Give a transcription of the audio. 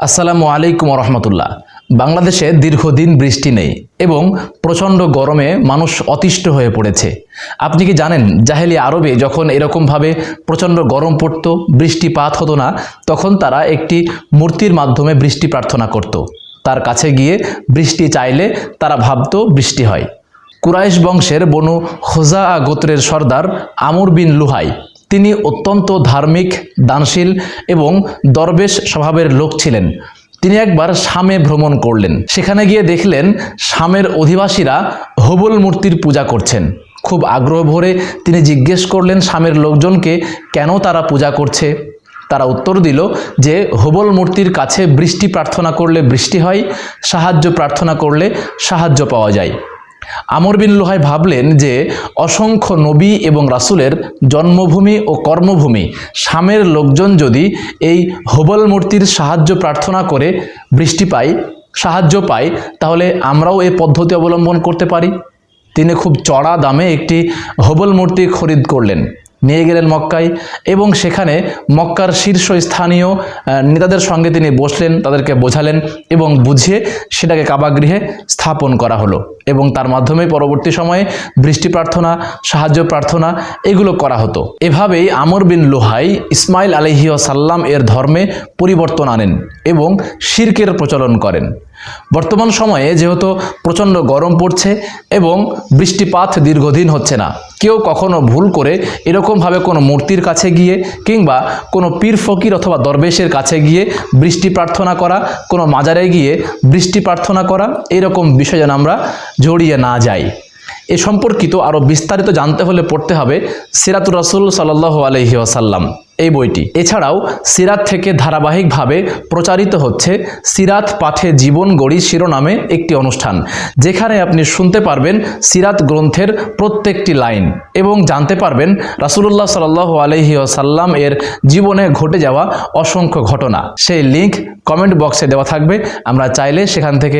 আসসালামু আলাইকুম রহমতুল্লাহ বাংলাদেশে দীর্ঘদিন বৃষ্টি নেই এবং প্রচণ্ড গরমে মানুষ অতিষ্ঠ হয়ে পড়েছে। আপনি কি জানেন, জাহেলি আরবে যখন এরকমভাবে প্রচণ্ড গরম পড়তো, বৃষ্টিপাত হতো না, তখন তারা একটি মূর্তির মাধ্যমে বৃষ্টি প্রার্থনা করত। তার কাছে গিয়ে বৃষ্টি চাইলে তারা ভাবত বৃষ্টি হয়। কুরাইশ বংশের বনু খোজা গোত্রের সর্দার আমর বিন লুহাই তিনি অত্যন্ত ধার্মিক, দানশীল এবং দরবেশ স্বভাবের লোক ছিলেন। তিনি একবার শামে ভ্রমণ করলেন। সেখানে গিয়ে দেখলেন শামের অধিবাসীরা হবল মূর্তির পূজা করছেন। খুব আগ্রহ ভরে তিনি জিজ্ঞেস করলেন শামের লোকজনকে, কেন তারা পূজা করছে? তারা উত্তর দিল যে, হবল মূর্তির কাছে বৃষ্টি প্রার্থনা করলে বৃষ্টি হয়, সাহায্য প্রার্থনা করলে সাহায্য পাওয়া যায়। আমর বিন লোহাই ভাবলেন যে অসংখ্য নবী এবং রাসুলের জন্মভূমি ও কর্মভূমি সামের লোকজন যদি এই হোবল মূর্তির সাহায্য প্রার্থনা করে বৃষ্টি পায়, সাহায্য পায়, তাহলে আমরাও এই পদ্ধতি অবলম্বন করতে পারি। তিনি খুব চড়া দামে একটি হোবল মূর্তি খরিদ করলেন। নিয়ে গেলেন মক্কায় এবং সেখানে মক্কার শীর্ষস্থানীয় নেতাদের সঙ্গে তিনি বসলেন, তাদেরকে বোঝালেন এবং বুঝিয়ে সেটাকে কাবাগৃহে স্থাপন করা হলো এবং তার মাধ্যমে পরবর্তী সময়ে বৃষ্টি প্রার্থনা, সাহায্য প্রার্থনা এগুলো করা হতো। এভাবেই আমর বিন লোহাই ইসমাইল আলহি সাল্লাম এর ধর্মে পরিবর্তন আনেন এবং শির্কের প্রচলন করেন। বর্তমান সময়ে যেহেতু প্রচণ্ড গরম পড়ছে এবং বৃষ্টিপাত দীর্ঘদিন হচ্ছে না, কেউ কখনো ভুল করে এরকমভাবে কোনো মূর্তির কাছে গিয়ে কিংবা কোনো পীর ফকির অথবা দরবেশের কাছে গিয়ে বৃষ্টি প্রার্থনা করা, কোনো মাজারে গিয়ে বৃষ্টি প্রার্থনা করা, এরকম বিষয় যেন আমরা জড়িয়ে না যাই। এ সম্পর্কিত আরও বিস্তারিত জানতে হলে পড়তে হবে সিরাতুর রসুল সাল্লাহ আলহি আসাল্লাম এই বইটি। এছাড়াও সিরাত থেকে ধারাবাহিকভাবে প্রচারিত হচ্ছে সিরাত পাঠে জীবন গড়ি শিরোনামে একটি অনুষ্ঠান, যেখানে আপনি শুনতে পারবেন সিরাত গ্রন্থের প্রত্যেকটি লাইন এবং জানতে পারবেন রাসুলুল্লাহ সাল্লাহ আলহি আসাল্লাম এর জীবনে ঘটে যাওয়া অসংখ্য ঘটনা। সেই লিংক কমেন্ট বক্সে দেওয়া থাকবে, আমরা চাইলে সেখান থেকে